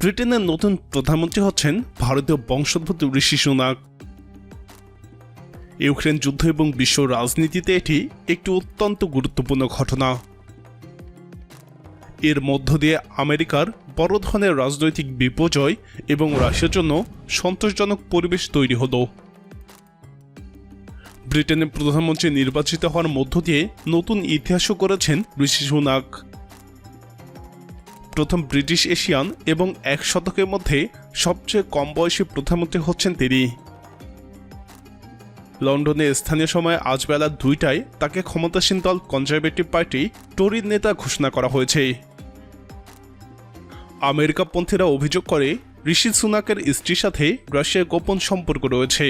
ব্রিটেনের নতুন প্রধানমন্ত্রী হচ্ছেন ভারতীয় বংশোদ্ভূত ঋষি সুনাক। ইউক্রেন যুদ্ধ এবং বিশ্ব রাজনীতিতে এটি একটি অত্যন্ত গুরুত্বপূর্ণ ঘটনা। এর মধ্য দিয়ে আমেরিকার বড় ধরনের রাজনৈতিক বিপর্যয় এবং রাশিয়ার জন্য সন্তোষজনক পরিবেশ তৈরি হলো। ব্রিটেনের প্রধানমন্ত্রী নির্বাচিত হওয়ার মধ্য দিয়ে নতুন ইতিহাসও করেছেন ঋষি সুনাক। প্রথম ব্রিটিশ এশিয়ান এবং এক শতকের মধ্যে সবচেয়ে কম বয়সী প্রধানমন্ত্রী হচ্ছেন তিনি। লন্ডনে স্থানীয় সময় আজ বেলা দুইটায় তাকে ক্ষমতাসীন দল কনজারভেটিভ পার্টি টরির নেতা ঘোষণা করা হয়েছে। আমেরিকাপন্থীরা অভিযোগ করে, ঋষি সুনাকের স্ত্রীর সাথে রাশিয়ার গোপন সম্পর্ক রয়েছে।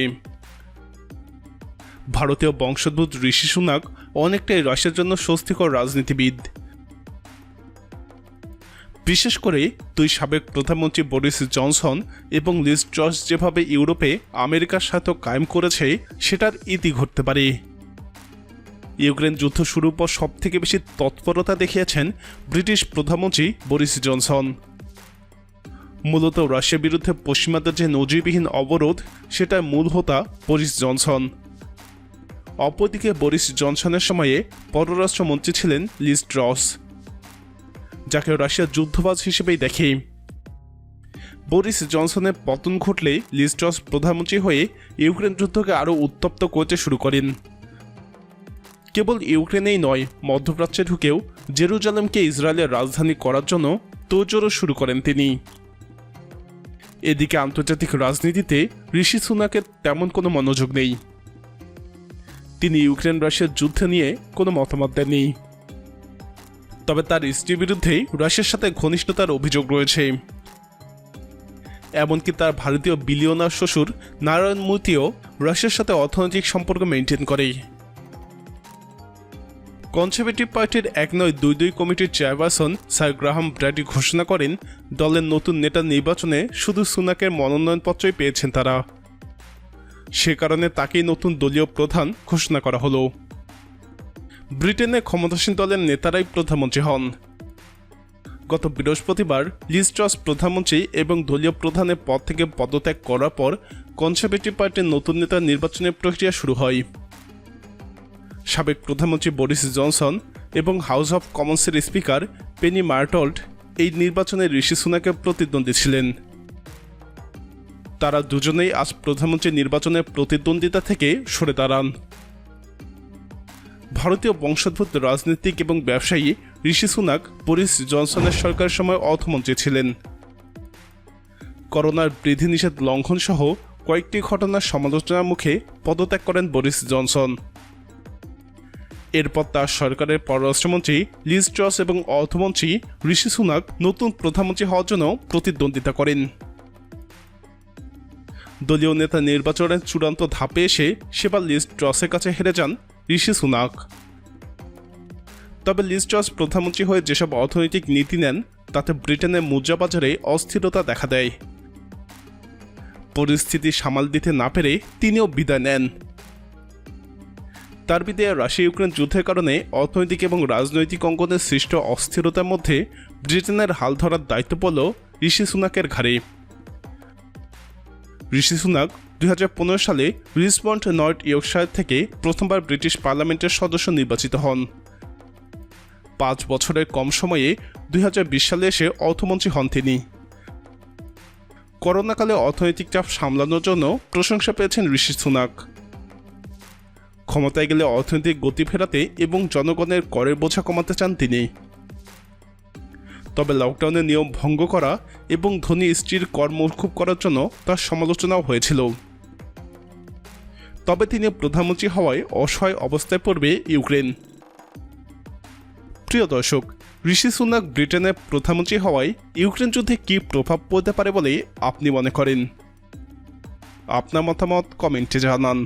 ভারতীয় বংশোদ্ভূত ঋষি সুনাক অনেকটাই রাশিয়ার জন্য স্বস্তিকর রাজনীতিবিদ। বিশেষ করে দুই সাবেক প্রধানমন্ত্রী বরিস জনসন এবং লিজ ট্রস যেভাবে ইউরোপে আমেরিকার সাথে কায়েম করেছে, সেটার ইতি ঘটতে পারে। ইউক্রেন যুদ্ধ শুরুর পর সব থেকে বেশি তৎপরতা দেখিয়েছেন ব্রিটিশ প্রধানমন্ত্রী বরিস জনসন। মূলত রাশিয়ার বিরুদ্ধে পশ্চিমাদের যে নজিরবিহীন অবরোধ, সেটার মূল হোতা বরিস জনসন। অপরদিকে বরিস জনসনের সময়ে পররাষ্ট্রমন্ত্রী ছিলেন লিজ ট্রস যাকে রাশিয়া যুদ্ধবাজ হিসেবেই দেখে। বরিস জনসনের পতন ঘটলে লিস্টস প্রধানমন্ত্রী হয়ে ইউক্রেন যুদ্ধকে আরও উত্তপ্ত করতে শুরু করেন। কেবল ইউক্রেনেই নয়, মধ্যপ্রাচ্যে ঢুকেও জেরুজালেমকে ইসরায়েলের রাজধানী করার জন্য তোজোরও শুরু করেন তিনি। এদিকে আন্তর্জাতিক রাজনীতিতে ঋষি সুনাকের তেমন কোনো মনোযোগ নেই। তিনি ইউক্রেন রাশিয়ার যুদ্ধ নিয়ে কোনো মতামত দেননি। তবে তার স্ত্রীর বিরুদ্ধেই রাশিয়ার সাথে ঘনিষ্ঠতার অভিযোগ রয়েছে। এমনকি তার ভারতীয় বিলিয়নার শ্বশুর নারায়ণ মূর্তিও রাশিয়ার সাথে অর্থনৈতিক সম্পর্ক মেনটেন করে। কনজারভেটিভ পার্টির এক নয় দুই দুই কমিটির চেয়ারপারসন স্যার গ্রাহাম ব্র্যাডি ঘোষণা করেন, দলের নতুন নেতা নির্বাচনে শুধু সুনাকের মনোনয়নপত্রই পেয়েছেন তারা। সে কারণে তাকেই নতুন দলীয় প্রধান ঘোষণা করা হলো। ব্রিটেনে ক্ষমতাসীন দলের নেতারাই প্রধানমন্ত্রী হন। গত বৃহস্পতিবার লিস্ট্রস প্রধানমন্ত্রী এবং দলীয় প্রধানের পদ থেকে পদত্যাগ করার পর কনজারভেটিভ পার্টির নতুন নেতা নির্বাচনের প্রক্রিয়া শুরু হয়। সাবেক প্রধানমন্ত্রী বরিস জনসন এবং হাউস অব কমন্সের স্পিকার পেনি মার্টল্ট এই নির্বাচনে ঋষি সুনাকে প্রতিদ্বন্দ্বী ছিলেন। তারা দুজনেই আজ প্রধানমন্ত্রী নির্বাচনের প্রতিদ্বন্দ্বিতা থেকে সরে দাঁড়ান। ভারতীয় বংশোদ্ভূত রাজনীতিক এবং ব্যবসায়ী ঋষি সুনাক, বরিস জনসনের সরকারের সময় অর্থমন্ত্রী ছিলেন। করোনার বিধিনিষেধ লঙ্ঘন সহ কয়েকটি ঘটনার সমালোচনার মুখে পদত্যাগ করেন বরিস জনসন। এরপর তার সরকারের পররাষ্ট্রমন্ত্রী লিজ ট্রস এবং অর্থমন্ত্রী ঋষি সুনাক নতুন প্রধানমন্ত্রী হওয়ার জন্য প্রতিদ্বন্দ্বিতা করেন। দলীয় নেতা নির্বাচনের চূড়ান্ত ধাপে এসে সেবার লিজ ট্রসের কাছে হেরে যান ঋষি সুনাক। তবে লিজ প্রধানমন্ত্রী হয়ে যেসব অর্থনৈতিক নীতি নেন, তাতে ব্রিটেনের মুদ্রা বাজারে অস্থিরতা দেখা দেয়। পরিস্থিতি সামাল দিতে না পেরে তিনিও বিদায় নেন। তার বিদায় রাশিয়া ইউক্রেন যুদ্ধের কারণে অর্থনৈতিক এবং রাজনৈতিক অঙ্গনের সৃষ্ট অস্থিরতার মধ্যে ব্রিটেনের হাল ধরার দায়িত্ব পড়ল ঋষি সুনাকের ঘাড়ে। ঋষি সুনাক দুই হাজার পনেরো সালে রিসমন্ড নর্থ ইয়র্কশায়ার থেকে প্রথমবার ব্রিটিশ পার্লামেন্টের সদস্য নির্বাচিত হন। পাঁচ বছরের কম সময়ে দুই হাজার বিশ সালে এসে অর্থমন্ত্রী হন তিনি। করোনাকালে অর্থনৈতিক চাপ সামলানোর জন্য প্রশংসা পেয়েছেন ঋষি সুনাক। ক্ষমতায় গেলে অর্থনৈতিক গতি ফেরাতে এবং জনগণের করের বোঝা কমাতে চান তিনি। তবে লকডাউনের নিয়ম ভঙ্গ করা এবং ধনী স্ত্রীর কর করার জন্য তার সমালোচনাও হয়েছিল। তবে তিনি প্রধানমন্ত্রী হওয়ায় অসহায় অবস্থায় পড়বে ইউক্রেন। প্রিয় দর্শক, ঋষি সুনাক ব্রিটেনের প্রধানমন্ত্রী হওয়ায় ইউক্রেন যুদ্ধে কী প্রভাব পড়তে পারে বলে আপনি মনে করেন? আপনার মতামত কমেন্টে জানান।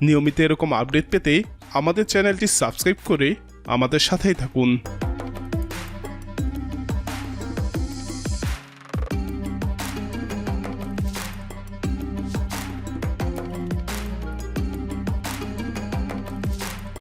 নিয়মিত এরকম আপডেট পেতে আমাদের চ্যানেলটি সাবস্ক্রাইব করে আমাদের সাথেই থাকুন।